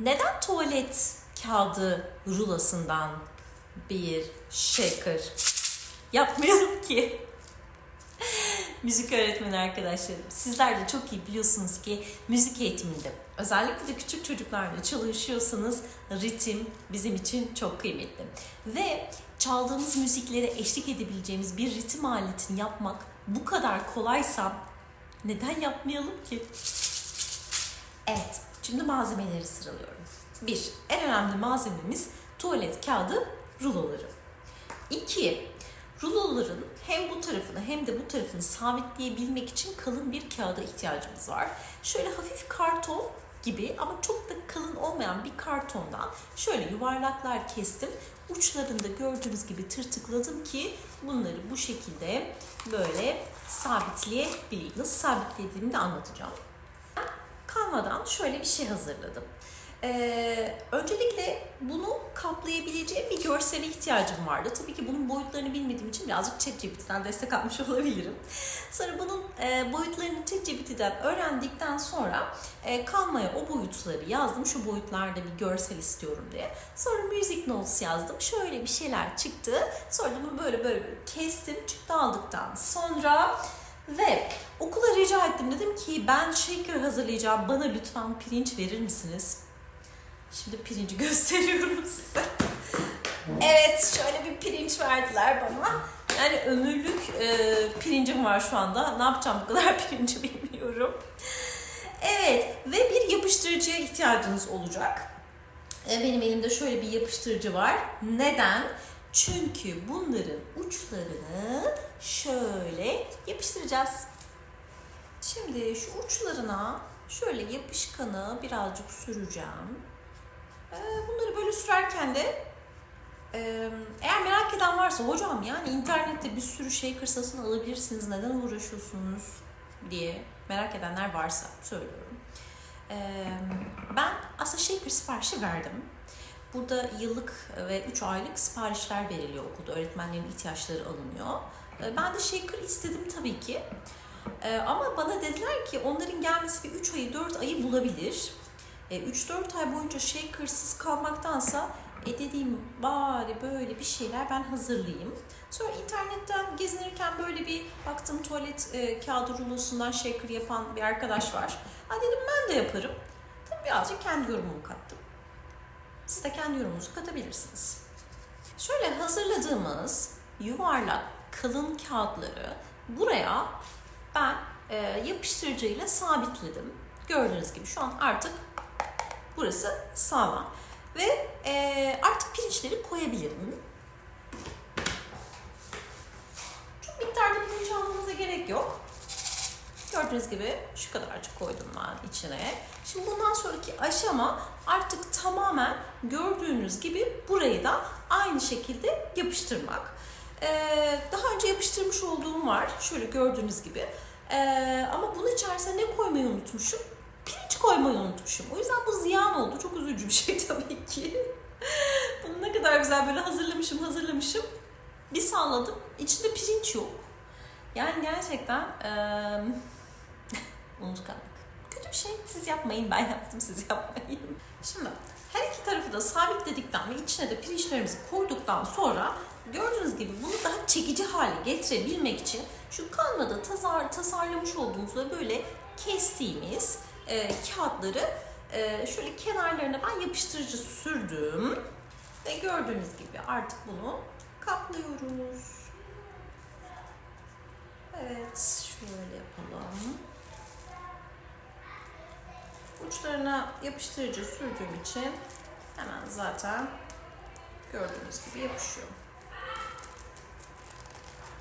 Neden tuvalet kağıdı rulasından bir shaker yapmayalım ki? müzik öğretmeni arkadaşlarım. Sizler de çok iyi biliyorsunuz ki müzik eğitiminde özellikle de küçük çocuklarla çalışıyorsanız ritim bizim için çok kıymetli. Ve çaldığımız müziklere eşlik edebileceğimiz bir ritim aletini yapmak bu kadar kolaysa neden yapmayalım ki? Evet, şimdi malzemeleri sıralıyorum. Bir, en önemli malzememiz tuvalet kağıdı ruloları. İki, ruloların hem bu tarafını hem de bu tarafını sabitleyebilmek için kalın bir kağıda ihtiyacımız var. Şöyle hafif karton gibi ama çok da kalın olmayan bir kartondan şöyle yuvarlaklar kestim. Uçlarında gördüğünüz gibi tırtıkladım ki bunları bu şekilde böyle sabitleyebileyim. Nasıl sabitlediğimi de anlatacağım. Canva'dan şöyle bir şey hazırladım. Ee, öncelikle bunu kaplayabileceğim bir görsele ihtiyacım vardı. Tabii ki bunun boyutlarını bilmediğim için birazcık ChatGPT'den destek almış olabilirim. Sonra bunun e, boyutlarını ChatGPT'den öğrendikten sonra e, Canva'ya o boyutları yazdım. Şu boyutlarda bir görsel istiyorum diye. Sonra Music Notes yazdım. Şöyle bir şeyler çıktı. Sonra bunu böyle böyle, böyle kestim. Çıktı aldıktan sonra ve okula rica ettim. Dedim ki ben shaker hazırlayacağım. Bana lütfen pirinç verir misiniz? Şimdi pirinci gösteriyorum size. Evet şöyle bir pirinç verdiler bana. Yani ömürlük e, pirincim var şu anda. Ne yapacağım bu kadar pirinci bilmiyorum. Evet ve bir yapıştırıcıya ihtiyacınız olacak. E, benim elimde şöyle bir yapıştırıcı var. Neden? Çünkü bunların uçlarını şöyle yapıştıracağız. Şimdi şu uçlarına şöyle yapışkanı birazcık süreceğim. Ee, Bunları böyle sürerken de e, eğer merak eden varsa hocam yani internette bir sürü shaker satın alabilirsiniz neden uğraşıyorsunuz diye merak edenler varsa söylüyorum. Ee, Ben aslında shaker siparişi verdim. Burada yıllık ve 3 aylık siparişler veriliyor okulda. Öğretmenlerin ihtiyaçları alınıyor. Ee, Ben de shaker istedim tabii ki. Ee, Ama bana dediler ki onların gelmesi bir 3 ayı 4 ayı bulabilir. E, 3-4 ay boyunca shakersız kalmaktansa e dediğim bari böyle bir şeyler ben hazırlayayım. Sonra internetten gezinirken böyle bir baktım tuvalet e, kağıdı rulosundan shaker yapan bir arkadaş var. Ha dedim ben de yaparım. Tabii birazcık kendi yorumumu kattım. Siz de kendi yorumunuzu katabilirsiniz. Şöyle hazırladığımız yuvarlak kalın kağıtları buraya ben e, yapıştırıcıyla sabitledim. Gördüğünüz gibi şu an artık burası sağlam. Ve e, artık pirinçleri koyabilirim. Çok miktarda pirinç almanıza gerek yok. Gördüğünüz gibi şu kadarcık koydum ben içine. Şimdi bundan sonraki aşama artık tamamen gördüğünüz gibi burayı da aynı şekilde yapıştırmak. Ee, daha önce yapıştırmış olduğum var. Şöyle gördüğünüz gibi. Ee, ama bunun içerisine ne koymayı unutmuşum? Pirinç koymayı unutmuşum. O yüzden bu ziyan oldu. Çok üzücü bir şey tabii ki. Bunu ne kadar güzel böyle hazırlamışım hazırlamışım. Bir salladım. İçinde pirinç yok. Yani gerçekten eee unutkanlık. Kötü bir şey. Siz yapmayın. Ben yaptım. Siz yapmayın. Şimdi her iki tarafı da sabitledikten ve içine de pirinçlerimizi koyduktan sonra gördüğünüz gibi bunu daha çekici hale getirebilmek için şu Canva'da tasar, tasarlamış olduğumuz ve böyle kestiğimiz e, kağıtları e, şöyle kenarlarına ben yapıştırıcı sürdüm. Ve gördüğünüz gibi artık bunu kaplıyoruz. Evet, şöyle yapalım. Uçlarına yapıştırıcı sürdüğüm için hemen zaten gördüğünüz gibi yapışıyor.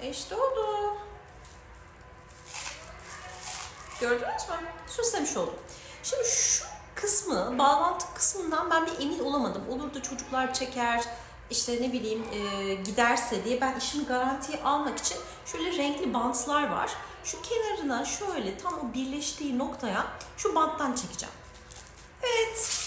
E oldu. Gördünüz mü? Süslemiş oldum. Şimdi şu kısmı, bağlantı kısmından ben bir emin olamadım. Olur da çocuklar çeker, işte ne bileyim e, giderse diye ben işimi garantiye almak için şöyle renkli bantlar var. Şu kenarına şöyle tam o birleştiği noktaya şu banttan çekeceğim. Evet.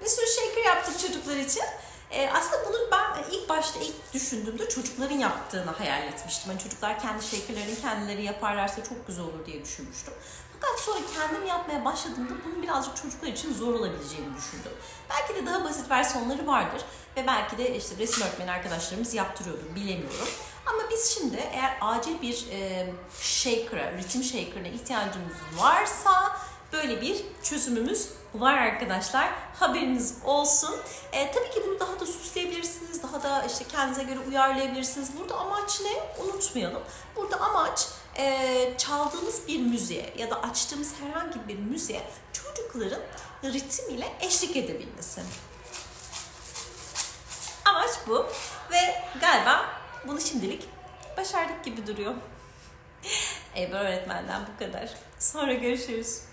Bir sürü shaker yaptık çocuklar için. Ee, aslında bunu ben ilk başta ilk düşündüğümde çocukların yaptığını hayal etmiştim. Hani çocuklar kendi shakerlerini kendileri yaparlarsa çok güzel olur diye düşünmüştüm. Fakat sonra kendim yapmaya başladığımda bunun birazcık çocuklar için zor olabileceğini düşündüm. Belki de daha basit versiyonları vardır ve belki de işte resim öğretmeni arkadaşlarımız yaptırıyordur bilemiyorum. Ama biz şimdi eğer acil bir e, shaker'a, ritim shaker'ına ihtiyacımız varsa böyle bir çözümümüz var arkadaşlar. Haberiniz olsun. E, tabii ki bunu daha da süsleyebilirsiniz. Daha da işte kendinize göre uyarlayabilirsiniz. Burada amaç ne? Unutmayalım. Burada amaç e, çaldığımız bir müziğe ya da açtığımız herhangi bir müziğe çocukların ritim ile eşlik edebilmesi. Amaç bu ve galiba bunu şimdilik başardık gibi duruyor. Ebru öğretmenden bu kadar. Sonra görüşürüz.